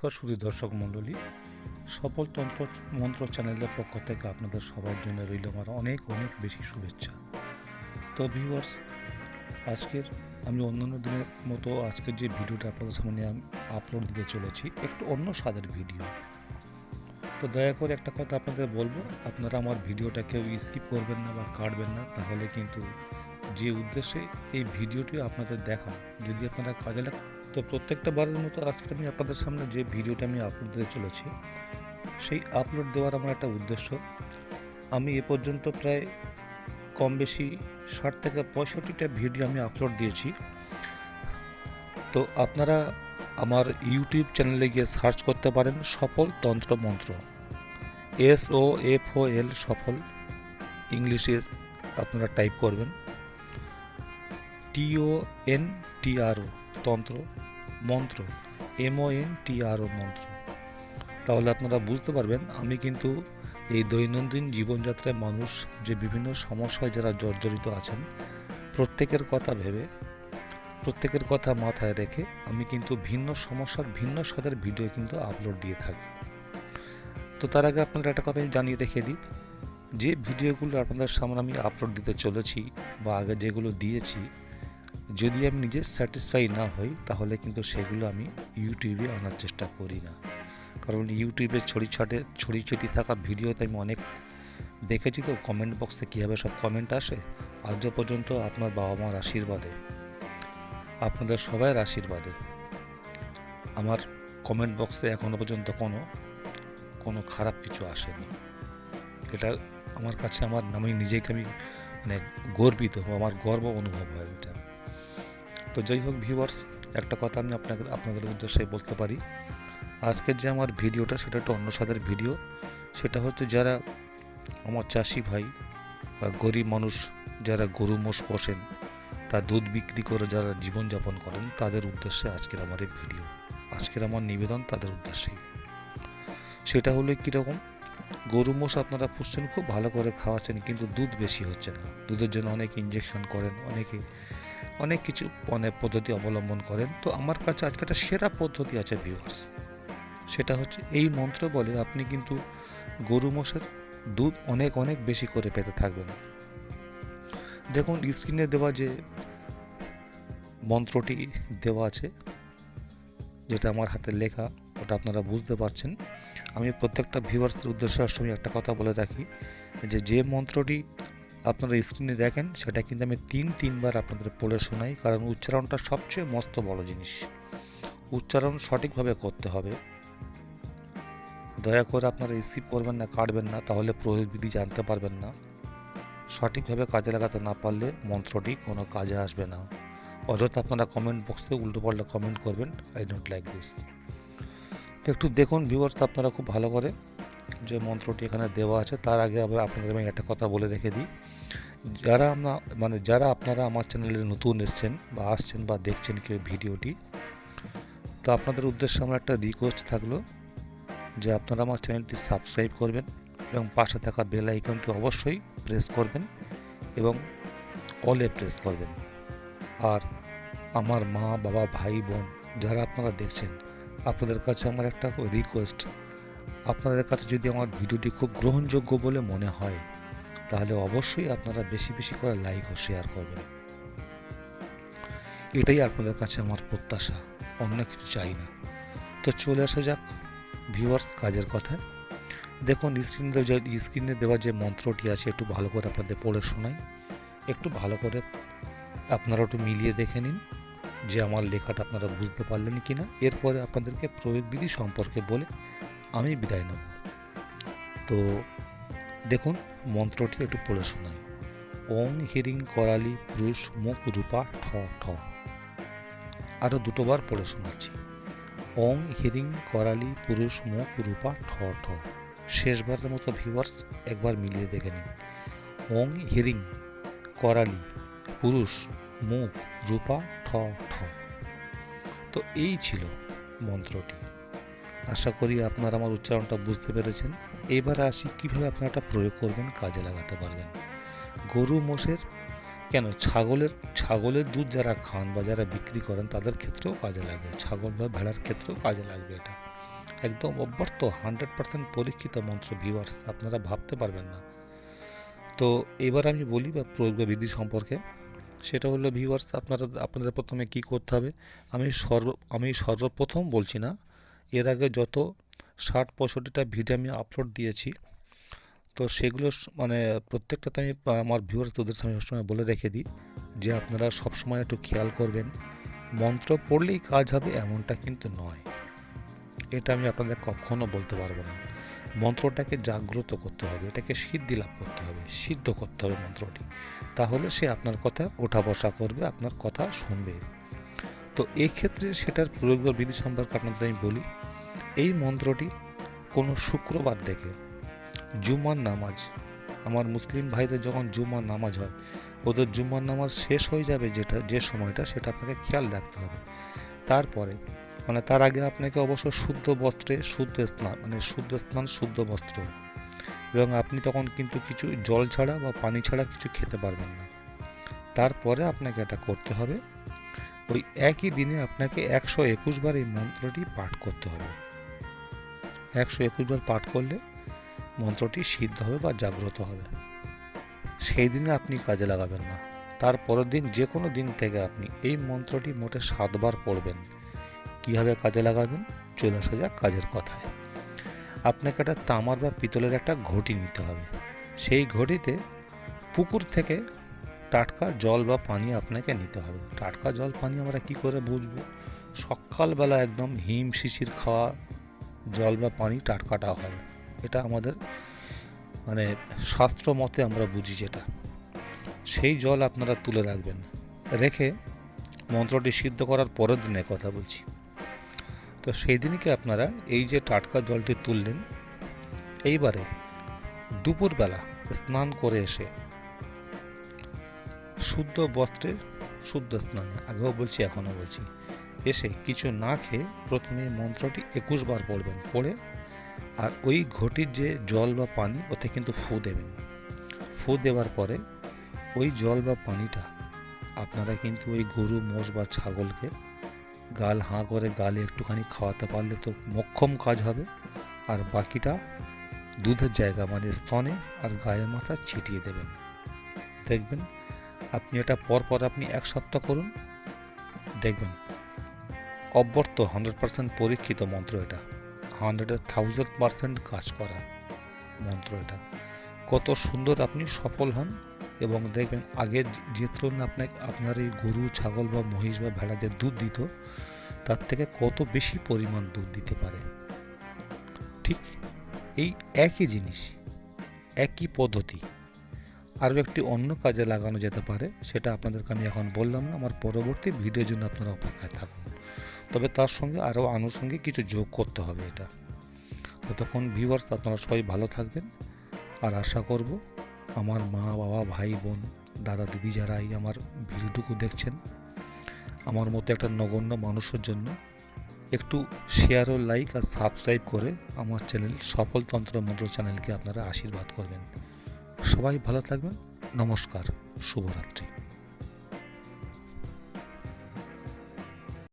নমস্কার শুধু দর্শক মণ্ডলী। সফল তন্ত্র মন্ত্র চ্যানেলের পক্ষ থেকে আপনাদের সবার জন্য রইল আমার অনেক অনেক বেশি শুভেচ্ছা। তো ভিউয়ার্স আজকের আমি অন্যান্য দিনের মতো আজকের যে ভিডিওটা আপনাদের সামনে আমি আপলোড দিতে চলেছি, একটু অন্য স্বাদের ভিডিও তো দয়া করে একটা কথা আপনাদের বলব, আপনারা আমার ভিডিওটা কেউ স্কিপ করবেন না বা কাটবেন না, তাহলে কিন্তু যে উদ্দেশ্যে এই ভিডিওটি আপনাদের দেখা যদি আপনারা কাজে তো প্রত্যেকটা বারের মতো আজকে আমি আপনাদের সামনে যে ভিডিওটা আমি আপলোড দিতে চলেছি, সেই আপলোড দেওয়ার আমার একটা উদ্দেশ্য। আমি এ পর্যন্ত প্রায় কম বেশি ষাট থেকে পঁয়ষট্টিটা ভিডিও আমি আপলোড দিয়েছি। তো আপনারা আমার ইউটিউব চ্যানেলে গিয়ে সার্চ করতে পারেন সফল তন্ত্র মন্ত্র। এস ও এফ ও এল সফল, ইংলিশে আপনারা টাইপ করবেন। টিও এন টি আর ও তন্ত্র। মন্ত্র এমও এন টি আর ও মন্ত্র। তাহলে আপনারা বুঝতে পারবেন, আমি কিন্তু এই দৈনন্দিন জীবনযাত্রায় মানুষ যে বিভিন্ন সমস্যায় যারা জর্জরিত আছেন, প্রত্যেকের কথা ভেবে, প্রত্যেকের কথা মাথায় রেখে আমি কিন্তু ভিন্ন সমস্যার ভিন্ন স্বাদের ভিডিও কিন্তু আপলোড দিয়ে থাকি। তো তার আগে আপনাদের একটা কথা আমি জানিয়ে রেখে দিই, যে ভিডিওগুলো আপনাদের সামনে আমি আপলোড দিতে চলেছি বা আগে যেগুলো দিয়েছি যদি আমি নিজে স্যাটিসফাই না হই, তাহলে কিন্তু সেগুলো আমি ইউটিউবে আনার চেষ্টা করি না। কারণ ইউটিউবে ছড়ি ছাটে, ছড়ি ছিটি থাকা ভিডিওতে আমি অনেক দেখেছি তো কমেন্ট বক্সে কীভাবে সব কমেন্ট আসে। আজ পর্যন্ত আপনার বাবা মার আশীর্বাদে, আপনাদের সবাইয়ের আশীর্বাদে। আমার কমেন্ট বক্সে এখনও পর্যন্ত কোনো কোনো খারাপ কিছু আসেনি। এটা আমার কাছে, আমার আমি নিজেকে আমি মানে গর্বিত, আমার গর্ব অনুভব হয় এটা। তো যাই হোক ভিউয়ার্স একটা কথা আমি আপনাদের আপনাদের উদ্দেশ্যে বলতে পারি। আজকের যে আমার ভিডিওটা, সেটা একটা অন্য স্বাদের ভিডিও। সেটা হচ্ছে যারা আমার চাষি ভাই বা গরিব মানুষ, যারা গরু মোষ পোষেন তা দুধ বিক্রি করে যারা জীবনযাপন করেন, তাদের উদ্দেশ্যে আজকের আমার এই ভিডিও। আজকের আমার নিবেদন তাদের উদ্দেশ্যেই। সেটা হলো কীরকম? গরু মোষ আপনারা পুষছেন, খুব ভালো করে খাওয়াচ্ছেন, কিন্তু দুধ বেশি হচ্ছে না। দুধের জন্য অনেক ইঞ্জেকশন করেন, অনেকে অনেক কিছু অনেক পদ্ধতি অবলম্বন করেন। তো আমার কাছে আজকে একটা সেরা পদ্ধতি আছে ভিউয়ার্স সেটা হচ্ছে এই মন্ত্র বলে আপনি কিন্তু গরু মোষের দুধ অনেক অনেক বেশি করে পেতে থাকবেন। দেখুন স্ক্রিনে দেওয়া যে মন্ত্রটি দেওয়া আছে, যেটা আমার হাতে লেখা, ওটা আপনারা বুঝতে পারছেন। আমি প্রত্যেকটা ভিউয়ার্সদের উদ্দেশ্যে আমি একটা কথা বলে রাখি যে যে মন্ত্রটি আপনারা স্ক্রিনে দেখেন, সেটা কিন্তু আমি তিন, তিনবার আপনাদের পড়ে শোনাই, কারণ উচ্চারণটা সবচেয়ে মস্ত বড় জিনিস। উচ্চারণ সঠিকভাবে করতে হবে। দয়া করে আপনারা স্কিপ করবেন না, কাটবেন না, তাহলে প্রয়োগবিধি জানতে পারবেন না। সঠিকভাবে কাজে লাগাতে না পারলে মন্ত্রটি কোনো কাজে আসবে না। অযথা আপনারা কমেন্ট বক্সে উল্টো পাল্টা কমেন্ট করবেন আই ডোন্ট লাইক দিস তো একটু দেখুন ভিউয়ার্স আপনারা খুব ভালো করে যে মন্ত্রটি এখানে দেওয়া আছে, তার আগে আবার আপনাদের আমি একটা কথা বলে রেখে দিই। যারা আমরা মানে যারা আপনারা আমার চ্যানেলে নতুন এসছেন বা আসছেন বা দেখছেন কেউ ভিডিওটি, তো আপনাদের উদ্দেশ্যে আমার একটা রিকোয়েস্ট থাকল যে আপনারা আমার চ্যানেলটি সাবস্ক্রাইব করবেন এবং পাশে থাকা বেল আইকনটি অবশ্যই প্রেস করবেন এবং অলে প্রেস করবেন। আর আমার মা, বাবা, ভাই, বোন যারা আপনারা দেখছেন, আপনাদের কাছে আমার একটা রিকোয়েস্ট আপনাদের কাছে যদি আমার ভিডিওটি খুব গ্রহণযোগ্য বলে মনে হয় তাহলে অবশ্যই আপনারা বেশি বেশি করে লাইক ও শেয়ার করবেন। এটাই আপনাদের কাছে আমার প্রত্যাশা, অন্য কিছু চাই না। তো চলে আসা যাক ভিউয়ার্স কাজের কথা দেখুন স্ক্রিনে যে স্ক্রিনে দেওয়া যে মন্ত্রটি আছে, একটু ভালো করে আপনাদের পড়ে শোনাই। একটু ভালো করে আপনারা একটু মিলিয়ে দেখে নিন যে আমার লেখাটা আপনারা বুঝতে পারলেন কি না এরপরে আপনাদেরকে প্রয়োগবিধি সম্পর্কে বলে আমি বিদায় নেব। তো দেখুন, মন্ত্রটি একটু পড়ে শোনাই ওং হিরিং করালি পুরুষ মুখ রূপা ঠ ঠ। আরও দুটোবার পড়ে শোনাচ্ছি। ওং হিরিং করালি পুরুষ মুখ রূপা ঠ ঠ। শেষবারের মতো ভিউয়ার্স, একবার মিলিয়ে দেখে নিন। ওং হিরিং করালি পুরুষ মুখ রূপা ঠ ঠ। তো এই ছিল মন্ত্রটি। আশা করি আপনারা আমার উচ্চারণটা বুঝতে পেরেছেন। এবারে আসি কীভাবে আপনারা এটা প্রয়োগ করবেন, কাজে লাগাতে পারবেন। গরু, মোষের, কেন? ছাগলের ছাগলের দুধ যারা খান বা যারা বিক্রি করেন, তাদের ক্ষেত্রেও কাজে লাগবে। ছাগল বা ভেড়ার ক্ষেত্রেও কাজে লাগবে এটা। একদম অব্যর্থ, হান্ড্রেড পার্সেন্ট পরীক্ষিত মন্ত্র, ভিউয়ার্স, আপনারা ভাবতে পারবেন না। তো এবার আমি বলি বা প্রয়োগ বা বিধি সম্পর্কে। সেটা হলো, ভিউয়ার্স, আপনারা, আপনাদের প্রথমে কি করতে হবে? আমি সর্ব, আমি সর্বপ্রথম বলছি না, এর আগে যত ষাট পঁয়ষট্টিটা ভিডিও আমি আপলোড দিয়েছি। তো সেগুলো মানে প্রত্যেকটাতে আমি আমার ভিউয়ার্স তোদের সামনে সবসময় বলে রেখে দিই যে আপনারা সবসময় একটু খেয়াল করবেন, মন্ত্র পড়লেই কাজ হবে এমনটা কিন্তু নয়। এটা আমি আপনাদের কখনো বলতে পারব না। মন্ত্রটাকে জাগ্রত করতে হবে, এটাকে সিদ্ধি লাভ করতে হবে, সিদ্ধ করতে হবে মন্ত্রটি। তাহলে সে আপনার কথা ওঠা বসা করবে, আপনার কথা শুনবে। তো এই ক্ষেত্রে সেটার প্রয়োগ বিধি সম্পর্কে আপনাদের আমি বলি এই মন্ত্রটি কোনো শুক্রবার দেখে। জুমার নামাজ। আমার মুসলিম ভাইদের যখন জুমার নামাজ হয়, ওদের জুমার নামাজ শেষ হয়ে যাবে যেটা, যে সময়টা, সেটা আপনাকে খেয়াল রাখতে হবে। তারপরে মানে তার আগে আপনাকে অবশ্য শুদ্ধ বস্ত্রে, শুদ্ধ স্নান মানে শুদ্ধ স্নান, শুদ্ধ বস্ত্র। এবং আপনি তখন কিন্তু কিছু জল ছাড়া বা পানি ছাড়া কিছু খেতে পারবেন না। তারপরে আপনাকে এটা করতে হবে, ওই একই দিনে আপনাকে একশো একুশ বার এই মন্ত্রটি পাঠ করতে হবে। একশো একুশ বার পাঠ করলে মন্ত্রটি সিদ্ধ হবে বা জাগ্রত হবে। সেই দিনে আপনি কাজে লাগাবেন না। তার পরের দিন যে কোনো দিন থেকে আপনি এই মন্ত্রটি মোটে সাতবার পড়বেন। কীভাবে কাজে লাগাবেন? চলে আসা যাক কাজের কথায়। আপনাকে একটা তামার বা পিতলের একটা ঘটি নিতে হবে। সেই ঘটিতে পুকুর থেকে টাটকা জল বা পানি আপনাকে নিতে হবে। টাটকা জল, পানি আমরা কি করে বুঝব? সকালবেলা একদম হিম শিশির খাওয়া জল বা পানি টাটকাটা হয়। এটা আমাদের মানে শাস্ত্র মতে আমরা বুঝি যেটা। সেই জল আপনারা তুলে রাখবেন। রেখে মন্ত্রটি সিদ্ধ করার পরের দিনের কথা বলছি। তো সেই দিনকে আপনারা এই যে টাটকা জলটি তুললেন, এইবারে দুপুরবেলা স্নান করে এসে শুদ্ধ বস্ত্রে শুদ্ধ স্নান, আগেও বলছি, এখনও বলছি এসে কিছু না খেয়ে প্রথমে মন্ত্রটি একুশ বার পড়বেন, পড়ে আর ওই ঘটির যে জল বা পানি ওতে কিন্তু ফু দেবেন। ফু দেওয়ার পরে ওই জল বা পানিটা আপনারা কিন্তু ওই গরু, মোষ বা ছাগলকে গাল হাঁ করে গালে একটুখানি খাওয়াতে পারলে তো মক্ষম কাজ হবে। আর বাকিটা দুধের জায়গা মানে স্তনে আর গায়ের মাথা ছিটিয়ে দেবেন। দেখবেন, আপনি এটা পরপর আপনি এক সপ্তাহ করুন, দেখবেন অব্যর্থ হান্ড্রেড পার্সেন্ট পরীক্ষিত মন্ত্র এটা। হান্ড্রেডের থাউজেন্ড পার্সেন্ট কাজ করা মন্ত্র এটা। কত সুন্দর আপনি সফল হন এবং দেখবেন আগে যে- তুলনায় আপনাকে আপনার এই গরু, ছাগল বা মহিষ বা ভেড়া যে দুধ দিত, তার থেকে কত বেশি পরিমাণ দুধ দিতে পারে? ঠিক এই একই জিনিস, একই পদ্ধতি। আরও একটি অন্য কাজে লাগানো যেতে পারে, সেটা আপনাদেরকে আমি এখন বললাম না, আমার পরবর্তী ভিডিওর জন্য আপনারা অপেক্ষায় থাকুন। তবে তার সঙ্গে আরও আনুষঙ্গিক কিছু যোগ করতে হবে এটা। ততক্ষণ ভিউয়ার্স আপনারা সবাই ভালো থাকবেন। আর আশা করব আমার মা, বাবা, ভাই, বোন, দাদা, দিদি যারা এই আমার ভিডিওটুকু দেখছেন, আমার মতো একটা নগণ্য মানুষের জন্য একটু শেয়ার ও লাইক আর সাবস্ক্রাইব করে আমার চ্যানেল সফল তন্ত্র মন্ত্র চ্যানেলকে আপনারা আশীর্বাদ করবেন। সবাই ভালো থাকবেন। নমস্কার। শুভরাত্রি।